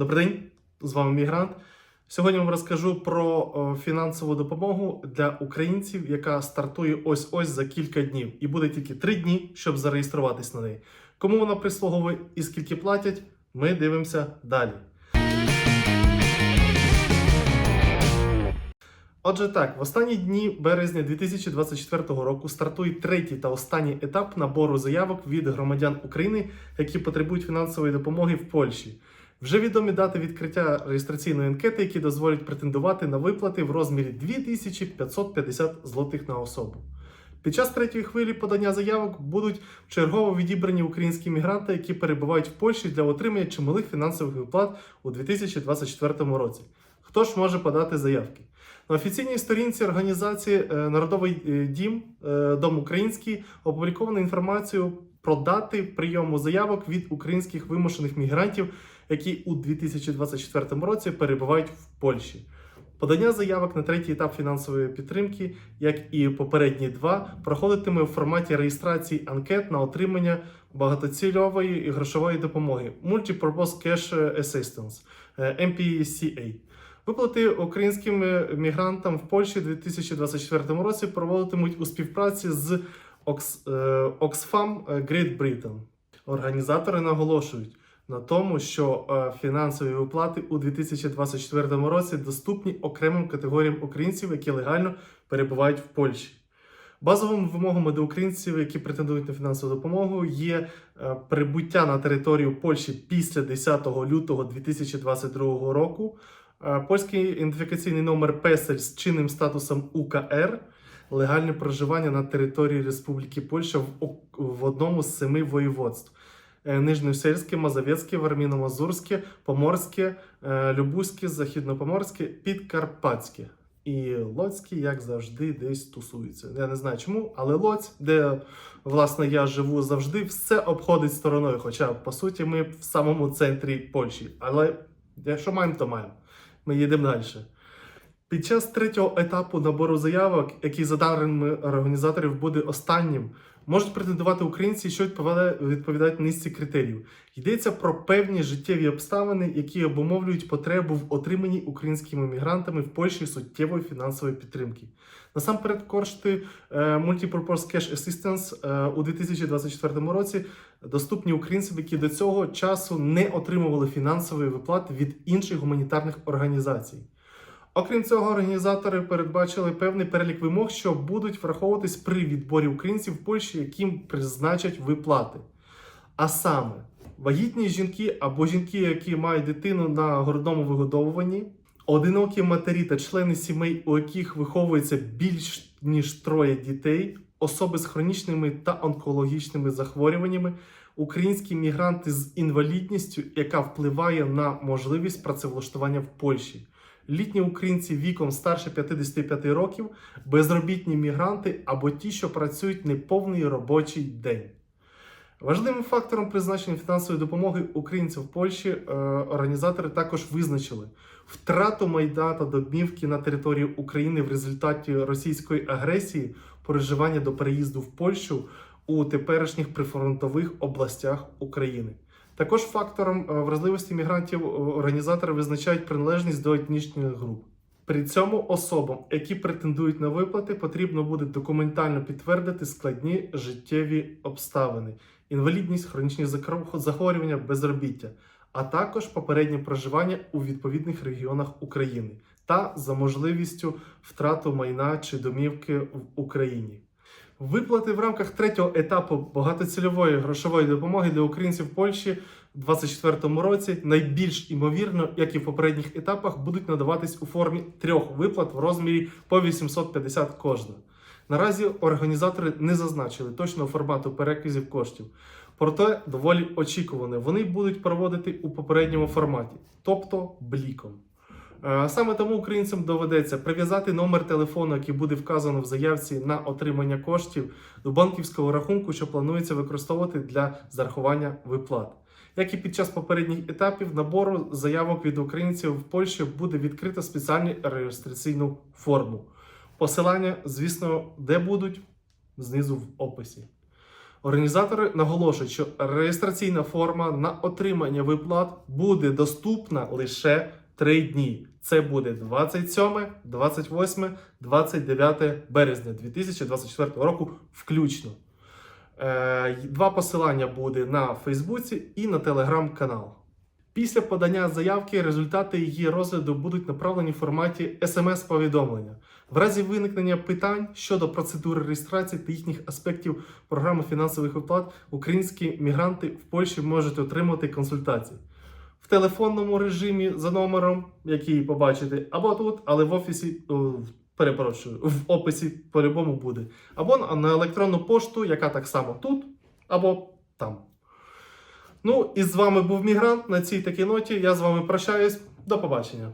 Добрий день, з вами Мігрант. Сьогодні вам розкажу про фінансову допомогу для українців, яка стартує ось ось за кілька днів, і буде тільки три дні, щоб зареєструватись на неї. Кому вона прислуговує і скільки платять, ми дивимося далі. Отже, так, в останні дні березня 2024 року стартує третій та останній етап набору заявок від громадян України, які потребують фінансової допомоги в Польщі. Вже відомі дати відкриття реєстраційної анкети, які дозволять претендувати на виплати в розмірі 2550 злотих на особу. Під час третьої хвилі подання заявок будуть чергово відібрані українські мігранти, які перебувають в Польщі для отримання чималих фінансових виплат у 2024 році. Хто ж може подати заявки? На офіційній сторінці організації е, Народовий е, дім е, Дом Український опубліковано інформацію про дати прийому заявок від українських вимушених мігрантів, які у 2024 році перебувають в Польщі. Подання заявок на третій етап фінансової підтримки, як і попередні два, проходитиме в форматі реєстрації анкет на отримання багатоцільової і грошової допомоги Multipurpose Cash Assistance е, MPCA. Виплати українським е, мігрантам в Польщі у 2024 році проводитимуть у співпраці з е, Oxfam Great Britain. Організатори наголошують на тому, що е, фінансові виплати у 2024 році доступні окремим категоріям українців, які легально перебувають в Польщі. Базовими вимогами до українців, які претендують на фінансову допомогу, є е, прибуття на територію Польщі після 10 лютого 2022 року, е, польський ідентифікаційний номер Песель з чинним статусом УКР, легальне проживання на території Республіки Польща в одному з семи воєводств. Е, Нижньосельське, Мазовецьке, Варміно-Мазурське, Поморське, е, Любузьке, Західнопоморське, Підкарпатське. І Лоцьке, як завжди, десь тусується. Я не знаю чому, але Лоць, де власне я живу завжди, все обходить стороною. Хоча, по суті, ми в самому центрі Польщі. Але якщо маємо, то маємо. Ми їдемо далі. Під час третього етапу набору заявок, який за даними організаторів буде останнім, можуть претендувати українці, що відповідають низці критеріїв. Йдеться про певні життєві обставини, які обумовлюють потребу в отриманні українськими мігрантами в Польщі суттєвої фінансової підтримки. Насамперед, кошти е, Multipurpose Cash Assistance е, у 2024 році доступні українцям, які до цього часу не отримували фінансової виплати від інших гуманітарних організацій. Окрім цього, організатори передбачили певний перелік вимог, що будуть враховуватись при відборі українців в Польщі, яким призначать виплати. А саме, вагітні жінки або жінки, які мають дитину на грудному вигодовуванні, одинокі матері та члени сімей, у яких виховується більш ніж троє дітей, особи з хронічними та онкологічними захворюваннями, українські мігранти з інвалідністю, яка впливає на можливість працевлаштування в Польщі літні українці віком старше 55 років, безробітні мігранти або ті, що працюють неповний робочий день. Важливим фактором призначення фінансової допомоги українців в Польщі е, організатори також визначили втрату майна та домівки на території України в результаті російської агресії, переживання до переїзду в Польщу у теперішніх прифронтових областях України. Також фактором е, вразливості мігрантів е, організатори визначають приналежність до етнічних груп. При цьому особам, які претендують на виплати, потрібно буде документально підтвердити складні життєві обставини, інвалідність, хронічні захворювання, безробіття, а також попереднє проживання у відповідних регіонах України та за можливістю втрату майна чи домівки в Україні. Виплати в рамках третього етапу багатоцільової грошової допомоги для українців в Польщі у 2024 році найбільш імовірно, як і в попередніх етапах, будуть надаватись у формі трьох виплат в розмірі по 850 кожна. Наразі організатори не зазначили точного формату переказів коштів, проте доволі очікувано. Вони будуть проводити у попередньому форматі, тобто бліком. Е, Саме тому українцям доведеться прив'язати номер телефону, який буде вказано в заявці на отримання коштів до банківського рахунку, що планується використовувати для зарахування виплат. Як і під час попередніх етапів набору заявок від українців в Польщі буде відкрито спеціальну реєстраційну форму. Посилання, звісно, де будуть знизу в описі. Організатори наголошують, що реєстраційна форма на отримання виплат буде доступна лише 3 дні. Це буде 27, 28, 29 березня 2024 року включно. Е, Два посилання буде на Фейсбуці і на телеграм-канал. Після подання заявки результати її розгляду будуть направлені в форматі смс-повідомлення. В разі виникнення питань щодо процедури реєстрації та їхніх аспектів програми фінансових виплат, українські мігранти в Польщі можуть отримати консультації в телефонному режимі за номером, який побачите, або тут, але в офісі. Перепрошую, в описі по-любому буде. Або на- на електронну пошту, яка так само тут, або там. Ну, і з вами був Мігрант на цій такій ноті. Я з вами прощаюсь. До побачення.